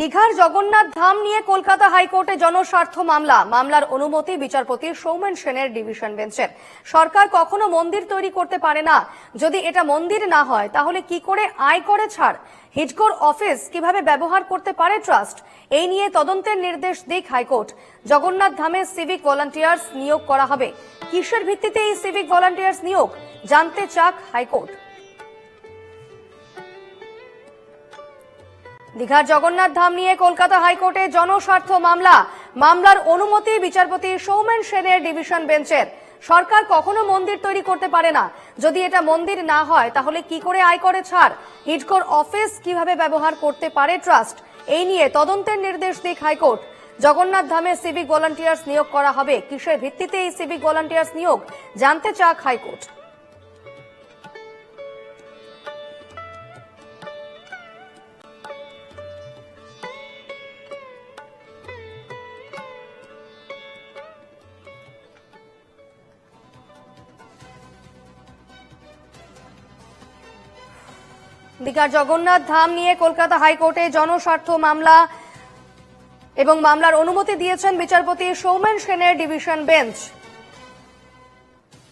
দীঘার জগন্নাথ ধাম নিয়ে কলকাতা হাইকোর্টে জনস্বার্থ মামলা। মামলার অনুমতি বিচারপতি সৌমেন সেনের ডিভিশন বেঞ্চের সরকার কখনো মন্দির তৈরি করতে পারে না। যদি এটা মন্দির না হয়, তাহলে কি করে আয় করে ছাড়? হিটকোর অফিস কীভাবে ব্যবহার করতে পারে ট্রাস্ট? এই নিয়ে তদন্তের নির্দেশ দিক হাইকোর্ট। জগন্নাথ ধামে সিভিক ভলান্টিয়ার্স নিয়োগ করা হবে। কিসের ভিত্তিতে এই সিভিক ভলান্টিয়ার্স নিয়োগ? জানতে চাক হাইকোর্ট। দীঘার জগন্নাথ ধাম নিয়ে কলকাতা হাইকোর্টে জনস্বার্থ মামলা। মামলার অনুমতি বিচারপতি সৌমেন সেনের ডিভিশন বেঞ্চের। সরকার কখনো মন্দির তৈরি করতে পারে না। যদি এটা মন্দির না হয়, তাহলে কি করে আয় করে ছাড়? হিটকোর অফিস কীভাবে ব্যবহার করতে পারে ট্রাস্ট? এই নিয়ে তদন্তের নির্দেশ দিক হাইকোর্ট। জগন্নাথ ধামে সিভিক ভলান্টিয়ার্স নিয়োগ করা হবে। কিসের ভিত্তিতে এই সিভিক ভলান্টিয়ার্স নিয়োগ? জানতে চাক হাইকোর্ট। দীঘার জগন্নাথ ধাম নিয়ে কলকাতা হাইকোর্টে জনস্বার্থ মামলা এবং মামলার অনুমতি দিয়েছেন বিচারপতি সৌমেন সেনের ডিভিশন বেঞ্চ।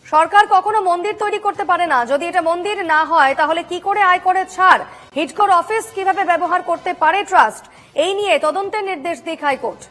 সরকার কখনো মন্দির তৈরি করতে পারে না। যদি এটা মন্দির না হয়, তাহলে কি করে আয় করে ছাড়? হিটকোর অফিস কীভাবে ব্যবহার করতে পারে ট্রাস্ট? এই নিয়ে তদন্তের নির্দেশ দিক হাইকোর্ট।